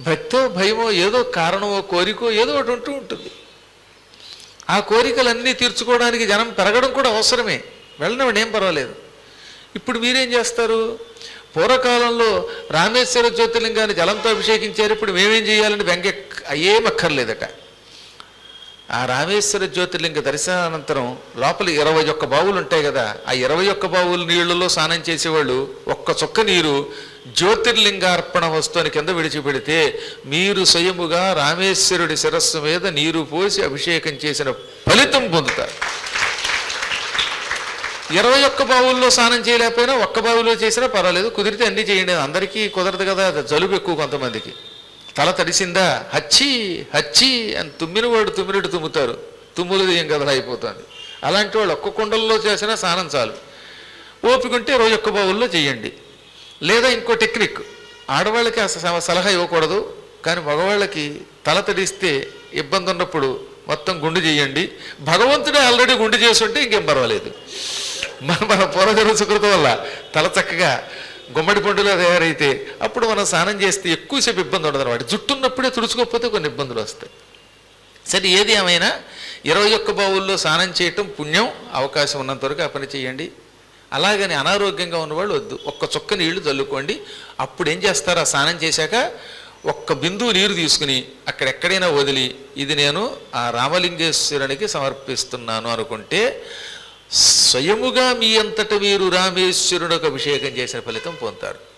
భక్తో భయమో ఏదో కారణమో కోరికో ఏదో ఒకటి ఉంటూ ఉంటుంది. ఆ కోరికలన్నీ తీర్చుకోవడానికి జనం పెరగడం కూడా అవసరమే. వెళ్ళినవాడు ఏం పర్వాలేదు. ఇప్పుడు మీరేం చేస్తారు? పూర్వకాలంలో రామేశ్వర జ్యోతిర్లింగాన్ని జలంతో అభిషేకించారు. ఇప్పుడు మేమేం చేయాలని వెంక ఏం ఆ రామేశ్వర జ్యోతిర్లింగ దర్శనానంతరం లోపల ఇరవై ఒక్క బావులు ఉంటాయి కదా ఆ ఇరవై ఒక్క బావుల నీళ్ళలో స్నానం చేసేవాళ్ళు ఒక్క చుక్క నీరు జ్యోతిర్లింగార్పణ వస్తువుని కింద విడిచిపెడితే మీరు స్వయముగా రామేశ్వరుడి శిరస్సు మీద నీరు పోసి అభిషేకం చేసిన ఫలితం పొందుతారు. ఇరవై ఒక్క బావుల్లో స్నానం చేయలేకపోయినా ఒక్క బావిలో చేసినా పర్వాలేదు కుదిరితే అన్నీ చేయండి. అందరికీ కుదరదు కదా అది జలుబు ఎక్కువ కొంతమందికి. తల తడిసిందా? హచ్చి హచ్చి అని తుమ్మిన వాడు తుమ్మినట్టు తుమ్ముతారు. తుమ్ములు ఏం కథలు అయిపోతుంది. అలాంటి వాళ్ళు ఒక్క కుండల్లో చేసినా స్నానం చాలు. ఓపికంటే రోజు ఒక్క బావుల్లో చేయండి. లేదా ఇంకో టెక్నిక్. ఆడవాళ్ళకి ఆ సలహా ఇవ్వకూడదు. కానీ మగవాళ్ళకి తల తడిస్తే ఇబ్బంది ఉన్నప్పుడు మొత్తం గుండు చేయండి. భగవంతుడే ఆల్రెడీ గుండు చేస్తుంటే ఇంకేం పర్వాలేదు. మన మన పూర్వజన్మ సుకృతం వల్ల తల చక్కగా గుమ్మడి పండులా తయారైతే అప్పుడు మనం స్నానం చేస్తే ఎక్కువసేపు ఇబ్బంది ఉండదు అనమాట జుట్టున్నప్పుడే తుడుచుకోకపోతే కొన్ని ఇబ్బందులు వస్తాయి. సరే ఏది ఏమైనా ఇరవై ఒక్క బావుల్లో స్నానం చేయటం పుణ్యం అవకాశం ఉన్నంతవరకు ఆ పని చేయండి. అలాగని అనారోగ్యంగా ఉన్నవాళ్ళు వద్దు. ఒక్క చుక్క నీళ్ళు చల్లుకోండి. అప్పుడు ఏం చేస్తారు? ఆ స్నానం చేశాక ఒక్క బిందువు నీరు తీసుకుని అక్కడెక్కడైనా వదిలి ఇది నేను ఆ రామలింగేశ్వరునికి సమర్పిస్తున్నాను అనుకుంటే స్వయముగా మీ అంతట మీరు రామేశ్వరునికి అభిషేకం చేసిన ఫలితం పొందుతారు.